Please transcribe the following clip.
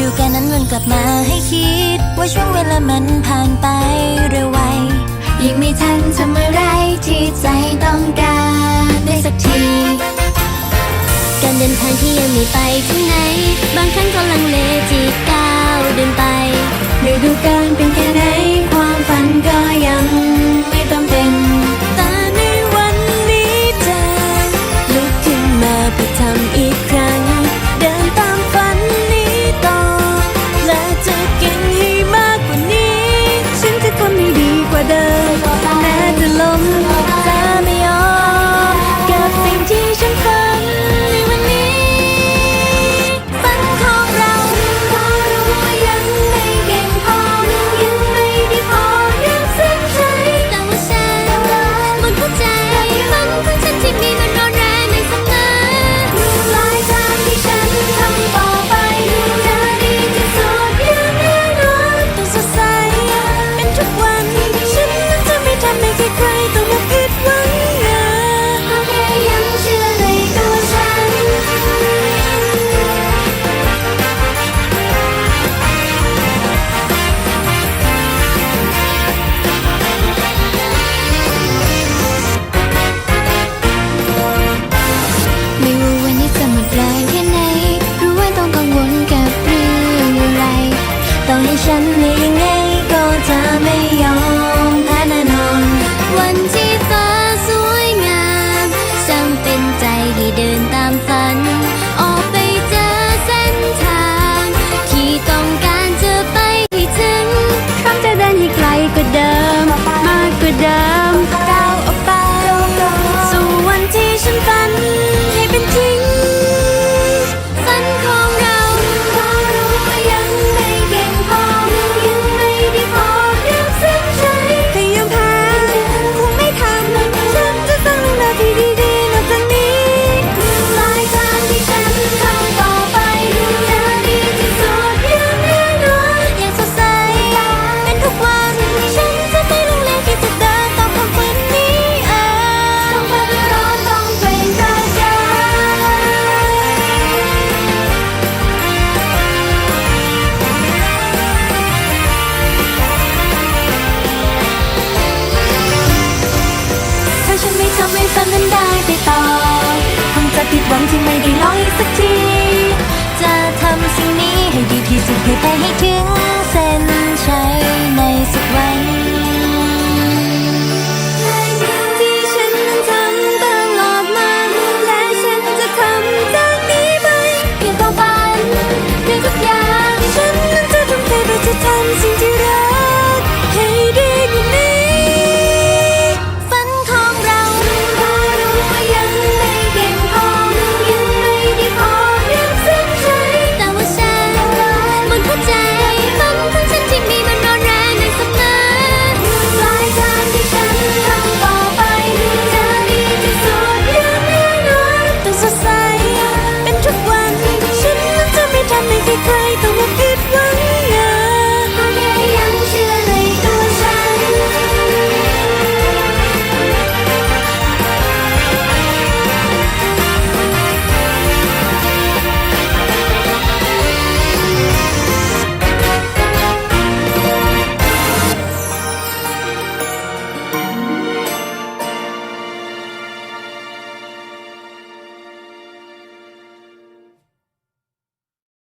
ดูการนั้นวนกลับมาให้คิด ว่าช่วงเวลามันผ่านไปเร็วไวยังไม่ทันทำอะไรที่ใจต้องการได้สักที การเดินทางที่ยังไม่ไปถึงไหน บางครั้งก็ลังเล